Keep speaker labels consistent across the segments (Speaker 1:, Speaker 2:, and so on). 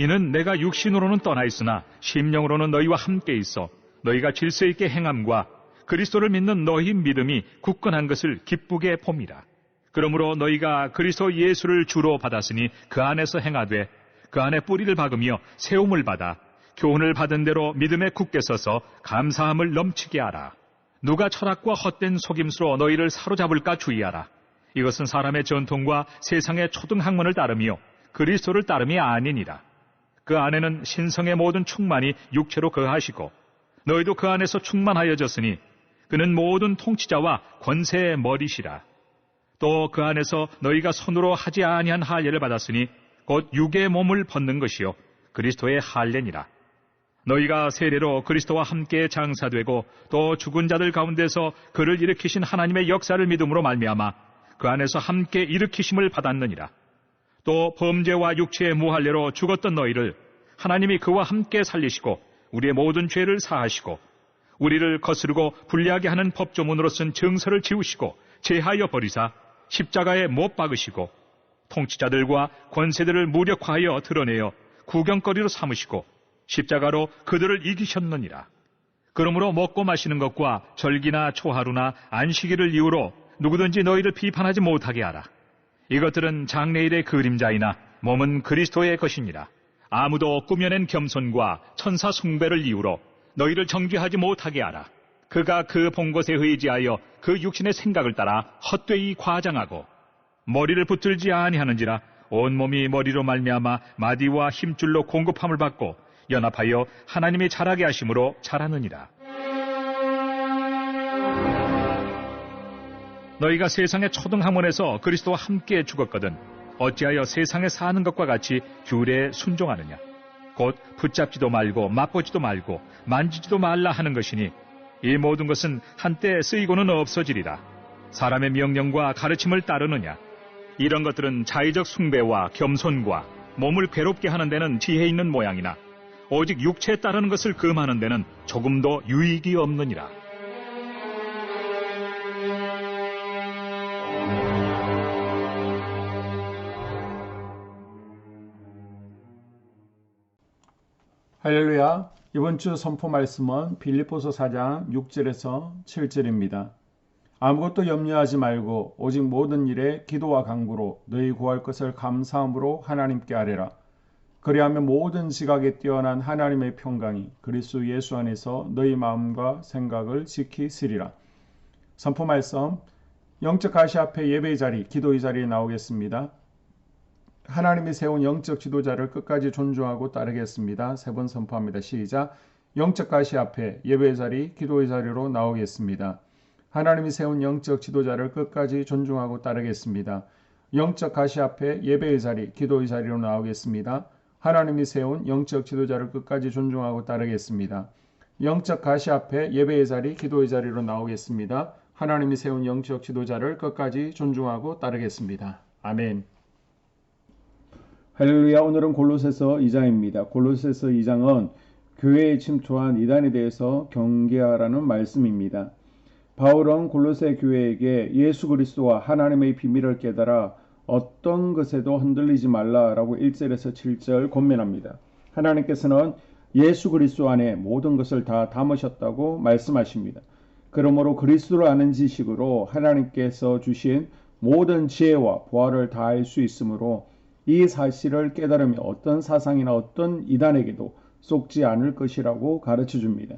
Speaker 1: 이는 내가 육신으로는 떠나 있으나 심령으로는 너희와 함께 있어 너희가 질서 있게 행함과 그리스도를 믿는 너희 믿음이 굳건한 것을 기쁘게 봅니다. 그러므로 너희가 그리스도 예수를 주로 받았으니 그 안에서 행하되 그 안에 뿌리를 박으며 세움을 받아 교훈을 받은 대로 믿음에 굳게 서서 감사함을 넘치게 하라. 누가 철학과 헛된 속임수로 너희를 사로잡을까 주의하라. 이것은 사람의 전통과 세상의 초등학문을 따르며 그리스도를 따름이 아니니라. 그 안에는 신성의 모든 충만이 육체로 거하시고 너희도 그 안에서 충만하여졌으니 그는 모든 통치자와 권세의 머리시라. 또 그 안에서 너희가 손으로 하지 아니한 할례를 받았으니 곧 육의 몸을 벗는 것이요 그리스도의 할례니라. 너희가 세례로 그리스도와 함께 장사되고 또 죽은 자들 가운데서 그를 일으키신 하나님의 역사를 믿음으로 말미암아 그 안에서 함께 일으키심을 받았느니라. 또 범죄와 육체의 무할례로 죽었던 너희를 하나님이 그와 함께 살리시고 우리의 모든 죄를 사하시고 우리를 거스르고 불리하게 하는 법조문으로 쓴 증서를 지우시고 제하여 버리사 십자가에 못 박으시고 통치자들과 권세들을 무력화하여 드러내어 구경거리로 삼으시고 십자가로 그들을 이기셨느니라. 그러므로 먹고 마시는 것과 절기나 초하루나 안식일을 이유로 누구든지 너희를 비판하지 못하게 하라. 이것들은 장래일의 그림자이나 몸은 그리스도의 것이니라. 아무도 꾸며낸 겸손과 천사 숭배를 이유로 너희를 정죄하지 못하게 하라. 그가 그 본 것에 의지하여 그 육신의 생각을 따라 헛되이 과장하고 머리를 붙들지 아니하는지라 온몸이 머리로 말미암아 마디와 힘줄로 공급함을 받고 연합하여 하나님이 자라게 하심으로 자라느니라. 너희가 세상의 초등학문에서 그리스도와 함께 죽었거든 어찌하여 세상에 사는 것과 같이 규례에 순종하느냐? 곧 붙잡지도 말고 맛보지도 말고 만지지도 말라 하는 것이니 이 모든 것은 한때 쓰이고는 없어지리라. 사람의 명령과 가르침을 따르느냐? 이런 것들은 자의적 숭배와 겸손과 몸을 괴롭게 하는 데는 지혜 있는 모양이나 오직 육체에 따르는 것을 금하는 데는 조금도 유익이 없느니라.
Speaker 2: 할렐루야. 이번 주 선포 말씀은 빌립보서 4장 6절에서 7절입니다. 아무것도 염려하지 말고 오직 모든 일에 기도와 강구로 너희 구할 것을 감사함으로 하나님께 아뢰라. 그리하면 모든 지각에 뛰어난 하나님의 평강이 그리스도 예수 안에서 너희 마음과 생각을 지키시리라. 선포 말씀 영적 가시 앞에 예배 자리, 기도의 자리에 나오겠습니다. 하나님이 세운 영적 지도자를 끝까지 존중하고 따르겠습니다. 세 번 선포합니다. 시작. 영적 가시 앞에 예배 자리, 기도의 자리로 나오겠습니다. 하나님이 세운 영적 지도자를 끝까지 존중하고 따르겠습니다. 영적 가시 앞에 예배의 자리, 기도의 자리로 나오겠습니다. 하나님이 세운 영적 지도자를 끝까지 존중하고 따르겠습니다. 영적 가시 앞에 예배의 자리, 기도의 자리로 나오겠습니다. 하나님이 세운 영적 지도자를 끝까지 존중하고 따르겠습니다. 아멘.
Speaker 3: 할렐루야 오늘은 골로새서 2장입니다. 골로새서 2장은 교회에 침투한 이단에 대해서 경계하라는 말씀입니다. 바울은 골로새 교회에게 예수 그리스도와 하나님의 비밀을 깨달아 어떤 것에도 흔들리지 말라라고 1절에서 7절 권면합니다. 하나님께서는 예수 그리스도 안에 모든 것을 다 담으셨다고 말씀하십니다. 그러므로 그리스도를 아는 지식으로 하나님께서 주신 모든 지혜와 보화를 다알수 있으므로 이 사실을 깨달으며 어떤 사상이나 어떤 이단에게도 속지 않을 것이라고 가르쳐 줍니다.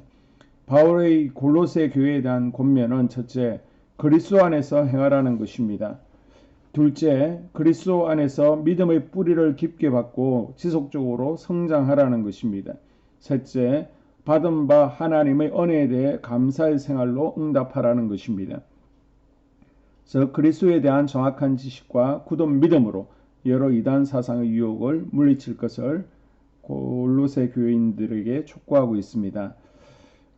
Speaker 3: 바울의 골로새 교회에 대한 권면은 첫째, 그리스도 안에서 행하라는 것입니다. 둘째, 그리스도 안에서 믿음의 뿌리를 깊게 받고 지속적으로 성장하라는 것입니다. 셋째, 받은 바 하나님의 은혜에 대해 감사의 생활로 응답하라는 것입니다. 그래서 그리스도에 대한 정확한 지식과 굳은 믿음으로 여러 이단 사상의 유혹을 물리칠 것을
Speaker 2: 골로새 교인들에게 촉구하고 있습니다.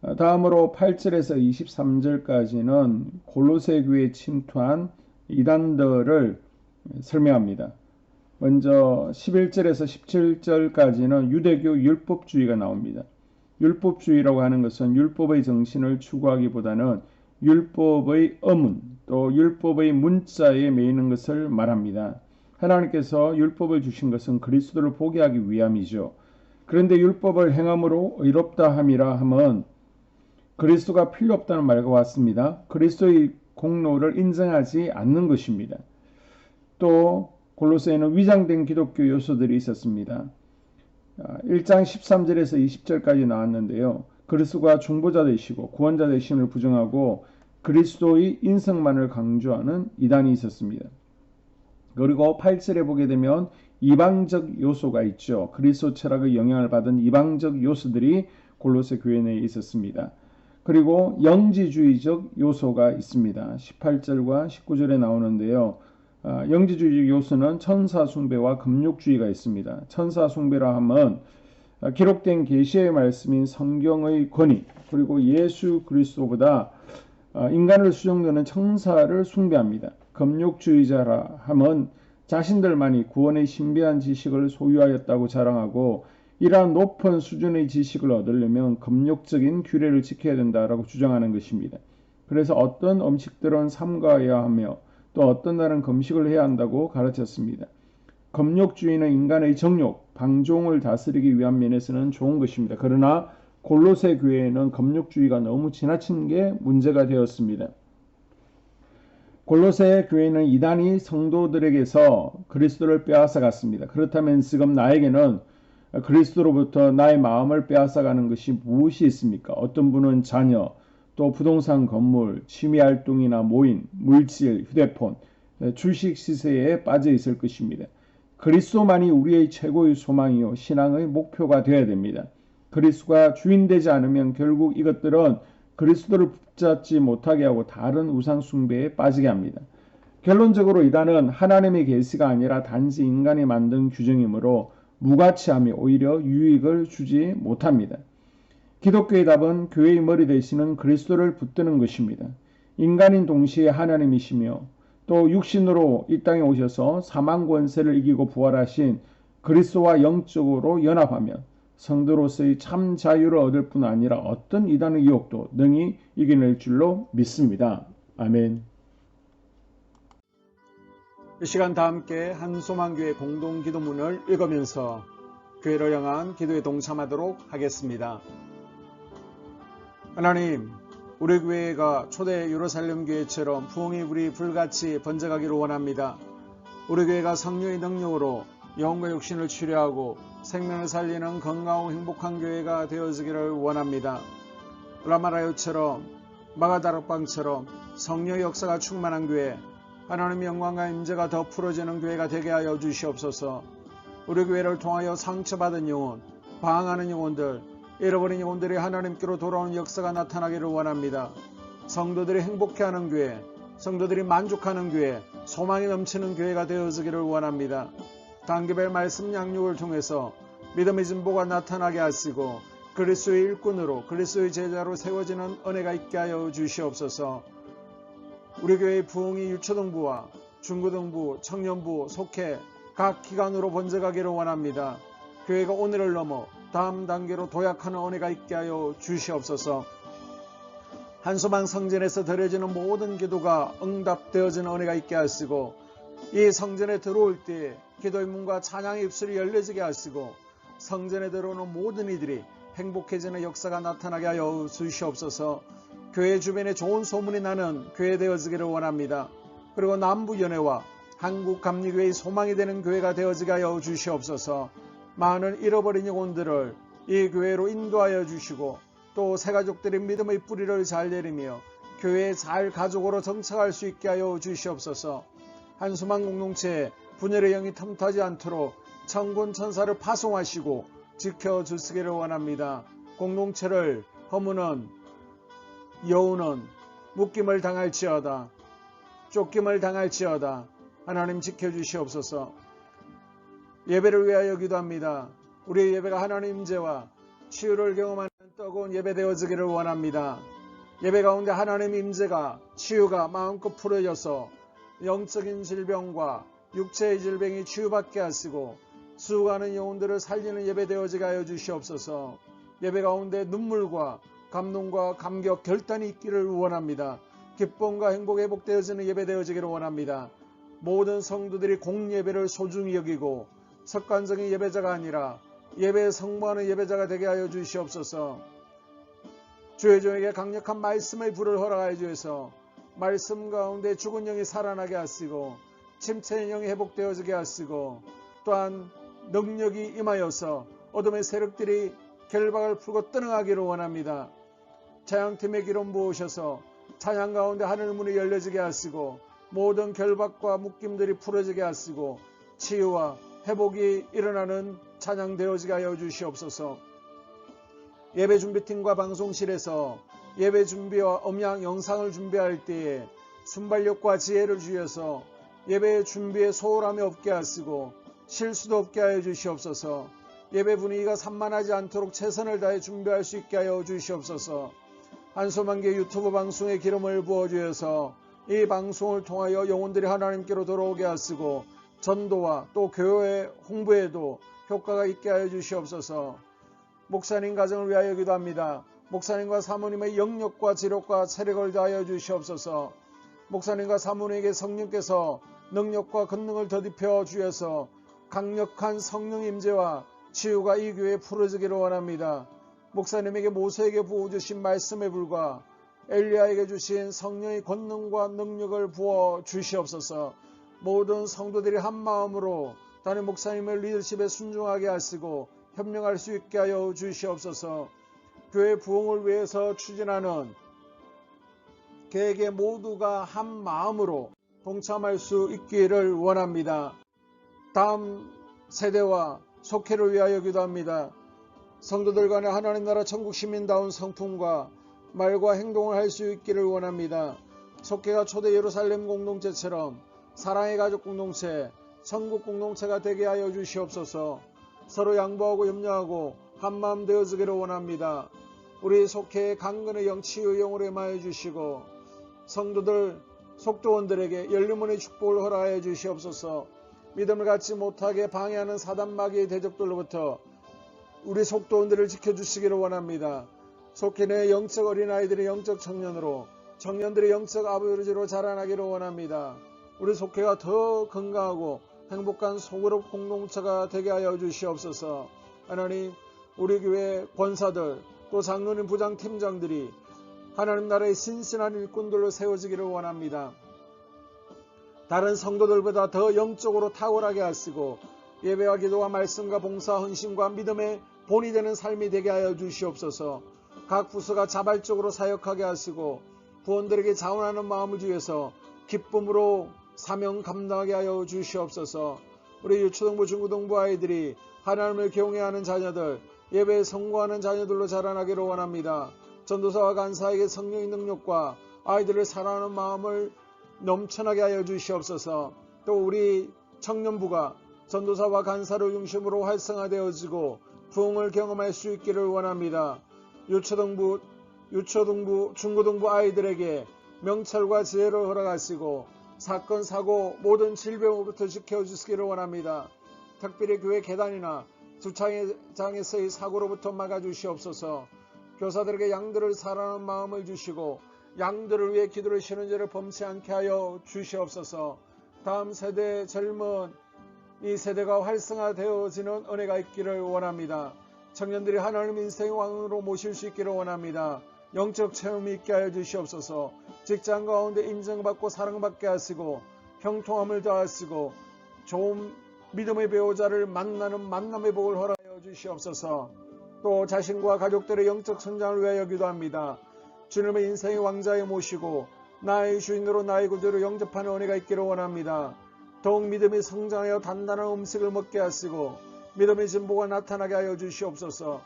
Speaker 2: 아, 다음으로 8절에서 23절까지는 골로새 교회에 침투한 이단들을 설명합니다. 먼저 11절에서 17절까지는 유대교 율법주의가 나옵니다. 율법주의라고 하는 것은 율법의 정신을 추구하기보다는 율법의 어문 또 율법의 문자에 매이는 것을 말합니다. 하나님께서 율법을 주신 것은 그리스도를 보게 하기 위함이죠. 그런데 율법을 행함으로 의롭다 함이라 함은 그리스도가 필요 없다는 말과 같습니다. 그리스도의 공로를 인정하지 않는 것입니다. 또 골로새에는 위장된 기독교 요소들이 있었습니다. 1장 아, 13절에서 20절까지 나왔는데요. 그리스도가 중보자 되시고 구원자 되심을 부정하고 그리스도의 인성만을 강조하는 이단이 있었습니다. 그리고 8절에 보게 되면 이방적 요소가 있죠. 그리스도 철학의 영향을 받은 이방적 요소들이 골로새 교회 내에 있었습니다. 그리고 영지주의적 요소가 있습니다. 18절과 19절에 나오는데요. 아, 영지주의 요소는 천사 숭배와 금욕주의가 있습니다. 천사 숭배라 하면 아, 기록된 계시의 말씀인 성경의 권위 그리고 예수 그리스도보다 아, 인간을 수정되는 천사를 숭배합니다. 금욕주의자라 하면 자신들만이 구원의 신비한 지식을 소유하였다고 자랑하고 이러한 높은 수준의 지식을 얻으려면 금욕적인 규례를 지켜야 된다라고 주장하는 것입니다. 그래서 어떤 음식들은 삼가해야 하며 또 어떤 날은 금식을 해야 한다고 가르쳤습니다. 금욕주의는 인간의 정욕, 방종을 다스리기 위한 면에서는 좋은 것입니다. 그러나 골로새 교회에는 금욕주의가 너무 지나친 게 문제가 되었습니다. 골로새 교회는 이단이 성도들에게서 그리스도를 빼앗아 갔습니다. 그렇다면 지금 나에게는 그리스도로부터 나의 마음을 빼앗아 가는 것이 무엇이 있습니까? 어떤 분은 자녀, 또 부동산 건물, 취미 활동이나 모임, 물질, 휴대폰, 주식 시세에 빠져 있을 것입니다. 그리스도만이 우리의 최고의 소망이요 신앙의 목표가 되어야 됩니다. 그리스도가 주인 되지 않으면 결국 이것들은 그리스도를 붙잡지 못하게 하고 다른 우상 숭배에 빠지게 합니다. 결론적으로 이단은 하나님의 계시가 아니라 단지 인간이 만든 규정이므로 무가치함이 오히려 유익을 주지 못합니다. 기독교의 답은 교회의 머리 되시는 그리스도를 붙드는 것입니다. 인간인 동시에 하나님이시며 또 육신으로 이 땅에 오셔서 사망 권세를 이기고 부활하신 그리스도와 영적으로 연합하면 성도로서의 참 자유를 얻을 뿐 아니라 어떤 이단의 유혹도 능히 이겨낼 줄로 믿습니다. 아멘.
Speaker 4: 이 시간 다 함께 한소망교회 공동 기도문을 읽으면서 교회를 향한 기도에 동참하도록 하겠습니다. 하나님, 우리 교회가 초대 예루살렘 교회처럼 부흥이 우리 불같이 번져가기를 원합니다. 우리 교회가 성령의 능력으로 영혼과 육신을 치료하고 생명을 살리는 건강하고 행복한 교회가 되어지기를 원합니다. 라마라요처럼 마가다락방처럼 성령의 역사가 충만한 교회, 하나님의 영광과 임재가 더 풀어지는 교회가 되게 하여 주시옵소서. 우리 교회를 통하여 상처받은 영혼, 방황하는 영혼들, 잃어버린 영혼들이 하나님께로 돌아오는 역사가 나타나기를 원합니다. 성도들이 행복해하는 교회, 성도들이 만족하는 교회, 소망이 넘치는 교회가 되어지기를 원합니다. 단계별 말씀 양육을 통해서 믿음의 진보가 나타나게 하시고 그리스도의 일꾼으로 그리스도의 제자로 세워지는 은혜가 있게 하여 주시옵소서. 우리 교회의 부흥이 유초등부와 중고등부, 청년부, 속해 각 기관으로 번져가기를 원합니다. 교회가 오늘을 넘어 다음 단계로 도약하는 은혜가 있게 하여 주시옵소서. 한소망 성전에서 드려지는 모든 기도가 응답되어지는 은혜가 있게 하시고 이 성전에 들어올 때 기도의 문과 찬양의 입술이 열려지게 하시고 성전에 들어오는 모든 이들이 행복해지는 역사가 나타나게 하여 주시옵소서. 교회 주변에 좋은 소문이 나는 교회 되어지기를 원합니다. 그리고 남부연회와 한국 감리교회의 소망이 되는 교회가 되어지게 하여 주시옵소서. 많은 잃어버린 영혼들을 이 교회로 인도하여 주시고 또 새가족들의 믿음의 뿌리를 잘 내리며 교회의 잘 가족으로 정착할 수 있게 하여 주시옵소서 한수만 공동체에 분열의 영이 틈타지 않도록 천군 천사를 파송하시고 지켜주시기를 원합니다. 공동체를 허무는 여우는 묶임을 당할지어다 쫓김을 당할지어다 하나님 지켜주시옵소서 예배를 위하여 기도합니다.
Speaker 2: 우리 예배가 하나님 임재와 치유를 경험하는 뜨거운 예배 되어지기를 원합니다. 예배 가운데 하나님 임재가 치유가 마음껏 풀어져서 영적인 질병과 육체의 질병이 치유받게 하시고 수고하는 영혼들을 살리는 예배 되어지게 하여 주시옵소서. 예배 가운데 눈물과 감동과 감격 결단이 있기를 원합니다. 기쁨과 행복 회복되어지는 예배 되어지기를 원합니다. 모든 성도들이 공예배를 소중히 여기고 석관적인 예배자가 아니라 예배에 성모하는 예배자가 되게 하여 주시옵소서. 주의 종에게 강력한 말씀의 불을 허락하여 주셔서 말씀 가운데 죽은 영이 살아나게 하시고 침체인 영이 회복되어지게 하시고 또한 능력이 임하여서 어둠의 세력들이 결박을 풀고 떠나가기를 원합니다. 자양팀의 기름 부으셔서 찬양 가운데 하늘 문이 열려지게 하시고 모든 결박과 묶임들이 풀어지게 하시고 치유와 회복이 일어나는 찬양 되어지게 하여 주시옵소서. 예배 준비팀과 방송실에서 예배 준비와 음향 영상을 준비할 때에 순발력과 지혜를 주셔서 예배 준비에 소홀함이 없게 하시고 실수도 없게 하여 주시옵소서. 예배 분위기가 산만하지 않도록 최선을 다해 준비할 수 있게 하여 주시옵소서. 한소만개 유튜브 방송에 기름을 부어 주셔서 이 방송을 통하여 영혼들이 하나님께로 돌아오게 하시고 전도와 또 교회 홍보에도 효과가 있게 하여 주시옵소서. 목사님 가정을 위하여 기도합니다. 목사님과 사모님의 영역과 지력과 체력을 다하여 주시옵소서. 목사님과 사모님에게 성령께서 능력과 권능을 더딥혀 주셔서 강력한 성령 임재와 치유가 이 교회에 풀어지기를 원합니다. 목사님에게 모세에게 부어 주신 말씀에 불과 엘리야에게 주신 성령의 권능과 능력을 부어 주시옵소서. 모든 성도들이 한 마음으로 다른 목사님의 리더십에 순종하게 하시고 협력할 수 있게 하여 주시옵소서. 교회 부흥을 위해서 추진하는 계획에 모두가 한 마음으로 동참할 수 있기를 원합니다. 다음 세대와 속회를 위하여 기도합니다. 성도들 간에 하나님 나라 천국 시민다운 성품과 말과 행동을 할 수 있기를 원합니다. 속회가 초대 예루살렘 공동체처럼 사랑의 가족 공동체, 천국 공동체가 되게 하여 주시옵소서. 서로 양보하고 염려하고 한마음 되어지기를 원합니다. 우리 속회의 강건의 영치유 영으로 임하여 주시고 성도들 속도원들에게 열리문의 축복을 허락하여 주시옵소서. 믿음을 갖지 못하게 방해하는 사단 마귀의 대적들로부터 우리 속도원들을 지켜주시기를 원합니다. 속해 내 영적 어린아이들의 영적 청년으로 청년들의 영적 아버지로 자라나기를 원합니다. 우리 속회가 더 건강하고 행복한 소그룹 공동체가 되게 하여 주시옵소서. 하나님 우리 교회 권사들 또 장로님 부장 팀장들이 하나님 나라의 신신한 일꾼들로 세워지기를 원합니다. 다른 성도들보다 더 영적으로 탁월하게 하시고 예배와 기도와 말씀과 봉사, 헌신과 믿음의 본이 되는 삶이 되게 하여 주시옵소서. 각 부서가 자발적으로 사역하게 하시고 부원들에게 자원하는 마음을 주셔서 기쁨으로 사명 감당하게 하여 주시옵소서. 우리 유초등부 중고등부 아이들이 하나님을 경외하는 자녀들, 예배에 성공하는 자녀들로 자라나기를 원합니다. 전도사와 간사에게 성령의 능력과 아이들을 사랑하는 마음을 넘쳐나게 하여 주시옵소서. 또 우리 청년부가 전도사와 간사를 중심으로 활성화되어지고 부흥을 경험할 수 있기를 원합니다. 유초등부, 유초등부, 중고등부 아이들에게 명철과 지혜를 허락하시고 사건, 사고, 모든 질병으로부터 지켜주시기를 원합니다. 특별히 교회 계단이나 주차장에서의 사고로부터 막아주시옵소서. 교사들에게 양들을 사랑하는 마음을 주시고 양들을 위해 기도를 쉬는 죄를 범치 않게 하여 주시옵소서. 다음 세대 젊은 이 세대가 활성화되어지는 은혜가 있기를 원합니다. 청년들이 하나님 인생의 왕으로 모실 수 있기를 원합니다. 영적 체험이 있게 하여 주시옵소서. 직장 가운데 인정받고 사랑받게 하시고 형통함을 더하시고 좋은 믿음의 배우자를 만나는 만남의 복을 허락하여 주시옵소서. 또 자신과 가족들의 영적 성장을 위하여 기도합니다. 주님의 인생의 왕자에 모시고 나의 주인으로 나의 구주로 영접하는 은혜가 있기를 원합니다. 더욱 믿음이 성장하여 단단한 음식을 먹게 하시고 믿음의 진보가 나타나게 하여 주시옵소서.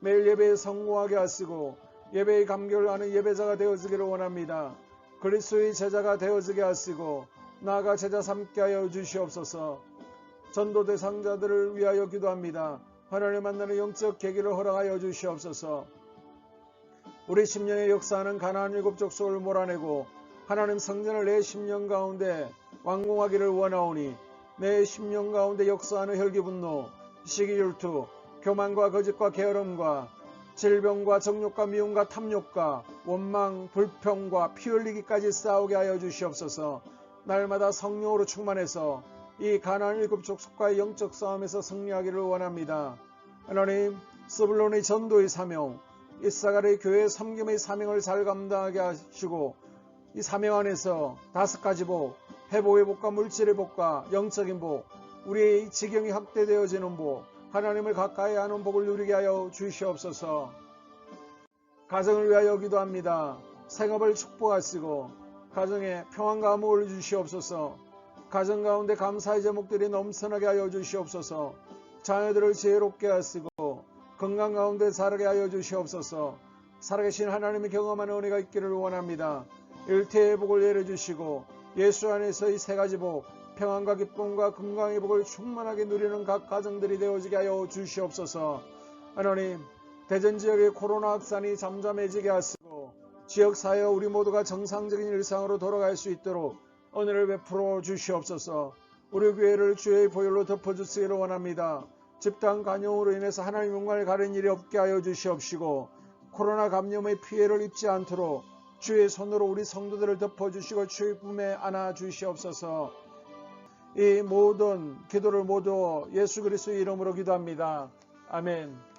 Speaker 2: 매일 예배에 성공하게 하시고 예배의 감격을 아는 예배자가 되어지기를 원합니다. 그리스도의 제자가 되어지게 하시고 나아가 제자 삼게 하여 주시옵소서. 전도 대상자들을 위하여 기도합니다. 하나님 만나는 영적 계기를 허락하여 주시옵소서. 우리 10년의 역사는 가나안 일곱 족속을 몰아내고 하나님 성전을 내 10년 가운데 완공하기를 원하오니 내 10년 가운데 역사하는 혈기분노, 시기율투, 교만과 거짓과 게으름과 질병과 정욕과 미움과 탐욕과 원망, 불평과 피 흘리기까지 싸우게 하여 주시옵소서. 날마다 성령으로 충만해서 이 가나안 일곱 족속과의 영적 싸움에서 승리하기를 원합니다. 하나님, 스불론의 전도의 사명, 이사갈의 교회 섬김의 사명을 잘 감당하게 하시고 이 사명 안에서 다섯 가지 복, 회복의 복과 물질의 복과 영적인 복, 우리의 지경이 확대되어지는 복, 하나님을 가까이 하는 복을 누리게 하여 주시옵소서. 가정을 위하여 기도합니다. 생업을 축복하시고 가정에 평안과 암호를 주시옵소서. 가정 가운데 감사의 제목들이 넘쳐나게 하여 주시옵소서. 자녀들을 지혜롭게 하시고 건강 가운데 자라게 하여 주시옵소서. 살아계신 하나님의 경험하는 은혜가 있기를 원합니다. 일태의 복을 내려주시고 예수 안에서의 세 가지 복, 평안과 기쁨과 건강의 복을 충만하게 누리는 각 가정들이 되어지게 하여 주시옵소서. 하나님, 대전 지역의 코로나 확산이 잠잠해지게 하시고 지역 사회 우리 모두가 정상적인 일상으로 돌아갈 수 있도록 은혜를 베풀어 주시옵소서. 우리 교회를 주의 보혈로 덮어주시기를 원합니다. 집단 간염으로 인해서 하나님 영광을 가린 일이 없게 하여 주시옵시고 코로나 감염의 피해를 입지 않도록 주의 손으로 우리 성도들을 덮어주시고 주의 품에 안아 주시옵소서. 이 모든 기도를 모두 예수 그리스도의 이름으로 기도합니다. 아멘.